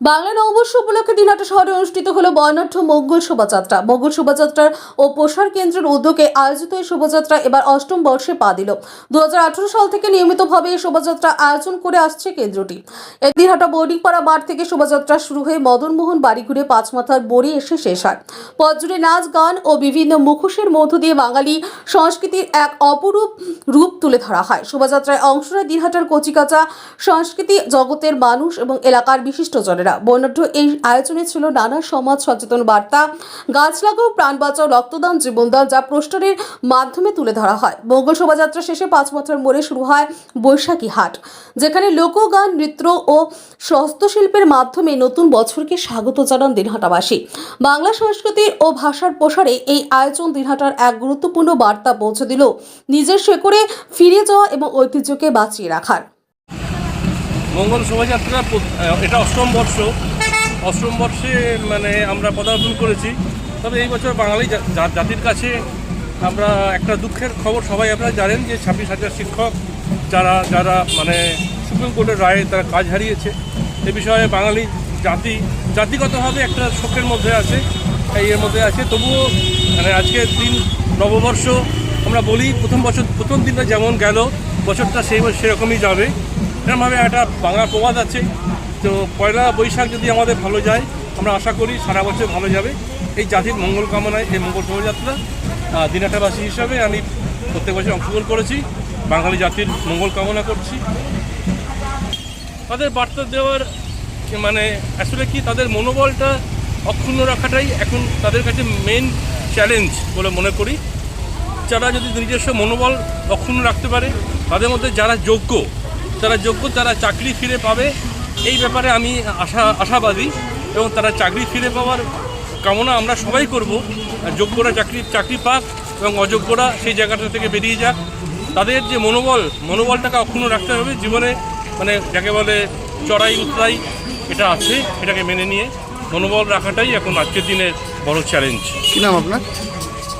বাংলা নববর্ষ উপলক্ষে দিনহাটা শহরে অনুষ্ঠিত হলো বর্ণাঢ্য মঙ্গল শোভাযাত্রা। মঙ্গল শোভাযাত্রার ও প্রসার কেন্দ্রের উদ্যোগে আয়োজিত এই শোভাযাত্রা এবার অষ্টম বর্ষে পা দিল। দু হাজার আঠেরো সাল থেকে নিয়মিতভাবে এই শোভাযাত্রা আয়োজন করে আসছে কেন্দ্রটি। এই দিনহাটা বোর্ডিংপাড়া মাঠ থেকে শোভাযাত্রা শুরু হয়ে মদনমোহন বাড়ি ঘুরে পাঁচ মাথার বড়ি এসে শেষ হয়। পথজুড়ে নাচ, গান ও বিভিন্ন মুখোশের মধ্য দিয়ে বাঙালি সংস্কৃতির এক অপরূপ রূপ তুলে ধরা হয়। শোভাযাত্রায় অংশ নেয় দিনহাটার কচিকাচা সংস্কৃতি জগতের মানুষ এবং এলাকার বিশিষ্টজনেরা। বর্ণাঢ্য এই আয়োজনে ছিল নানা সমাজ সচেতন বার্তা, গাছ লাগাও, প্রাণ বাঁচাও, রক্তদান, জীবনদান যা পোস্টারের মাধ্যমে তুলে ধরা হয়। মঙ্গল শোভাযাত্রা শেষে পাঁচ মাথার মোড়ে শুরু হয় বৈশাখী হাট, যেখানে লোকগান নৃত্য ও হস্তশিল্পের মাধ্যমে নতুন বছরকে স্বাগত জানান দিনহাটাবাসী। বাংলা সংস্কৃতি ও ভাষার প্রসারে এই আয়োজন দিনহাটার এক গুরুত্বপূর্ণ বার্তা পৌঁছে দিল। নিজের শেকড়ে ফিরে যাওয়া এবং ঐতিহ্যকে বাঁচিয়ে রাখার। মঙ্গল শোভাযাত্রা এটা অষ্টম বর্ষ। অষ্টম বর্ষে মানে আমরা পদার্পণ করেছি। তবে এই বছর বাঙালি জাতির কাছে আমরা একটা দুঃখের খবর সবাই আপনারা জানেন যে ছাব্বিশ হাজার শিক্ষক যারা যারা মানে সুপ্রিম কোর্টের রায়ে তারা কাজ হারিয়েছে। এ বিষয়ে বাঙালি জাতি, জাতিগতভাবে একটা শোকের মধ্যে আছে এর মধ্যে আছে। তবুও মানে আজকের দিন নববর্ষ, আমরা বলি প্রথম বছর, প্রথম দিনটা যেমন গেল, বছরটা সেই, সেরকমই যাবে। এরকমভাবে একটা বাংলা প্রবাদ আছে। তো পয়লা বৈশাখ যদি আমাদের ভালো যায়, আমরা আশা করি সারা বছর ভালো যাবে। এই জাতির মঙ্গল কামনায় এই মঙ্গল শোভাযাত্রা দিনাটাবাসী হিসাবে আমি প্রত্যেক বছর অংশগ্রহণ করেছি। বাঙালি জাতির মঙ্গল কামনা করছি। তাদের বার্তা দেওয়ার মানে আসলে কি তাদের মনোবলটা অক্ষুণ্ণ রাখাটাই এখন তাদের কাছে মেন চ্যালেঞ্জ বলে মনে করি। যারা যদি নিজস্ব মনোবল অক্ষুণ্ণ রাখতে পারে, তাদের মধ্যে যারা যোগ্য যারা যোগ্য, তারা চাকরি ফিরে পাবে। এই ব্যাপারে আমি আশা, আশাবাদী এবং তারা চাকরি ফিরে পাওয়ার কামনা আমরা সবাই করব। যোগ্যরা চাকরি চাকরি পাক এবং অযোগ্যরা সেই জায়গাটা থেকে বেরিয়ে যাক। তাদের যে মনোবল, মনোবলটাকে অক্ষুণ্ণ রাখতে হবে। জীবনে মানে যাকে বলে চড়াই উতরাই এটা আছে। এটাকে মেনে নিয়ে মনোবল রাখাটাই এখন আজকের দিনের বড় চ্যালেঞ্জ কী নাম আপনার?